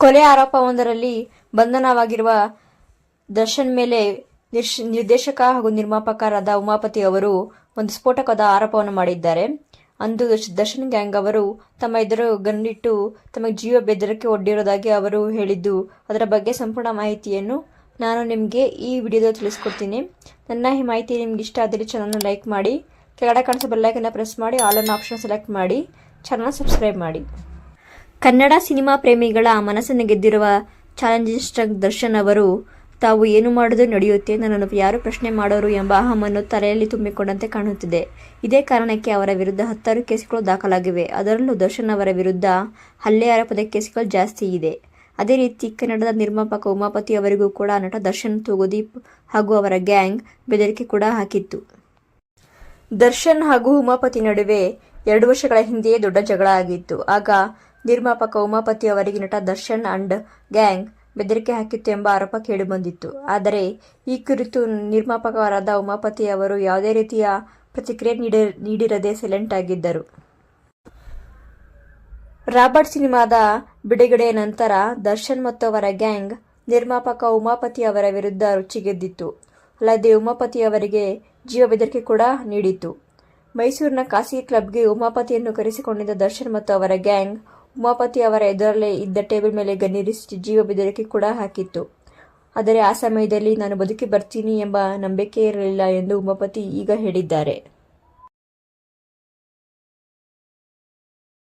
ಕೊಲೆ ಆರೋಪವೊಂದರಲ್ಲಿ ಬಂಧನವಾಗಿರುವ ದರ್ಶನ್ ಮೇಲೆ ನಿರ್ದೇಶಕ ಹಾಗೂ ನಿರ್ಮಾಪಕರಾದ ಉಮಾಪತಿ ಅವರು ಒಂದು ಸ್ಫೋಟಕದ ಆರೋಪವನ್ನು ಮಾಡಿದ್ದಾರೆ. ಅಂದು ದರ್ಶ್- ದರ್ಶನ್ ಗ್ಯಾಂಗ್ ಅವರು ತಮ್ಮ ಎದುರು ಗನ್ನಿಟ್ಟು ತಮಗೆ ಜೀವ ಬೆದರಿಕೆ ಒಡ್ಡಿರೋದಾಗಿ ಅವರು ಹೇಳಿದ್ದು, ಅದರ ಬಗ್ಗೆ ಸಂಪೂರ್ಣ ಮಾಹಿತಿಯನ್ನು ನಾನು ನಿಮಗೆ ಈ ವಿಡಿಯೋದಲ್ಲಿ ತಿಳಿಸ್ಕೊಡ್ತೀನಿ. ನನ್ನ ಈ ಮಾಹಿತಿ ನಿಮ್ಗೆ ಇಷ್ಟ ಆದರೆ ಚಾನಲ್ನ ಲೈಕ್ ಮಾಡಿ, ಕೆಳಗಡೆ ಕಾಣಿಸೋ ಬೆಲ್ಲೈಕನ್ನ ಪ್ರೆಸ್ ಮಾಡಿ ಆಲ್ ಆನ್ ಆಪ್ಷನ್ ಸೆಲೆಕ್ಟ್ ಮಾಡಿ ಚಾನಲ್ ಸಬ್ಸ್ಕ್ರೈಬ್ ಮಾಡಿ. ಕನ್ನಡ ಸಿನಿಮಾ ಪ್ರೇಮಿಗಳ ಮನಸ್ಸನ್ನು ಗೆದ್ದಿರುವ ಚಾಲೆಂಜಿಂಗ್ ಸ್ಟಾರ್ ದರ್ಶನ್ ಅವರು, ತಾವು ಏನು ಮಾಡೋದು ನಡೆಯುತ್ತೆ, ನನ್ನನ್ನು ಯಾರು ಪ್ರಶ್ನೆ ಮಾಡೋರು ಎಂಬ ಅಹಮನ್ನು ತಲೆಯಲ್ಲಿ ತುಂಬಿಕೊಂಡಂತೆ ಕಾಣುತ್ತಿದೆ. ಇದೇ ಕಾರಣಕ್ಕೆ ಅವರ ವಿರುದ್ಧ ಹತ್ತಾರು ಕೇಸುಗಳು ದಾಖಲಾಗಿವೆ. ಅದರಲ್ಲೂ ದರ್ಶನ್ ಅವರ ವಿರುದ್ಧ ಹಲ್ಲೆ ಆರೋಪದ ಕೇಸುಗಳು ಜಾಸ್ತಿ ಇದೆ. ಅದೇ ರೀತಿ ಕನ್ನಡದ ನಿರ್ಮಾಪಕ ಉಮಾಪತಿ ಅವರಿಗೂ ಕೂಡ ನಟ ದರ್ಶನ್ ತೂಗುದೀಪ್ ಹಾಗೂ ಅವರ ಗ್ಯಾಂಗ್ ಬೆದರಿಕೆ ಕೂಡ ಹಾಕಿತ್ತು. ದರ್ಶನ್ ಹಾಗೂ ಉಮಾಪತಿ ನಡುವೆ ಎರಡು ವರ್ಷಗಳ ಹಿಂದೆಯೇ ದೊಡ್ಡ ಜಗಳ ಆಗಿತ್ತು. ಆಗ ನಿರ್ಮಾಪಕ ಉಮಾಪತಿ ಅವರಿಗೆ ನಟ ದರ್ಶನ್ ಅಂಡ್ ಗ್ಯಾಂಗ್ ಬೆದರಿಕೆ ಹಾಕಿತ್ತು ಎಂಬ ಆರೋಪ ಕೇಳಿಬಂದಿತ್ತು. ಆದರೆ ಈ ಕುರಿತು ನಿರ್ಮಾಪಕರಾದ ಉಮಾಪತಿ ಅವರು ಯಾವುದೇ ರೀತಿಯ ಪ್ರತಿಕ್ರಿಯೆ ನೀಡಿ ನೀಡಿರದೆ ಸೈಲೆಂಟ್ ಆಗಿದ್ದರು. ರಾಬರ್ಟ್ ಸಿನಿಮಾದ ಬಿಡುಗಡೆಯ ನಂತರ ದರ್ಶನ್ ಮತ್ತು ಅವರ ಗ್ಯಾಂಗ್ ನಿರ್ಮಾಪಕ ಉಮಾಪತಿ ಅವರ ವಿರುದ್ಧ ರುಚಿಗೆದ್ದಿತ್ತು ಅಲ್ಲದೆ ಉಮಾಪತಿ ಅವರಿಗೆ ಜೀವ ಬೆದರಿಕೆ ಕೂಡ ನೀಡಿತು ಮೈಸೂರಿನ ಖಾಸಗಿ ಕ್ಲಬ್ಗೆ ಉಮಾಪತಿಯನ್ನು ಕರೆಸಿಕೊಂಡಿದ್ದ ದರ್ಶನ್ ಮತ್ತು ಅವರ ಗ್ಯಾಂಗ್ ಉಮಾಪತಿ ಅವರ ಎದುರಲ್ಲೇ ಇದ್ದ ಟೇಬಲ್ ಮೇಲೆ ಗಣ್ಯರಿಸಿ ಜೀವ ಬೆದರಿಕೆ ಕೂಡ ಹಾಕಿತ್ತು. ಆದರೆ ಆ ಸಮಯದಲ್ಲಿ ನಾನು ಬದುಕಿ ಬರ್ತೀನಿ ಎಂಬ ನಂಬಿಕೆ ಇರಲಿಲ್ಲ ಎಂದು ಉಮಾಪತಿ ಈಗ ಹೇಳಿದ್ದಾರೆ.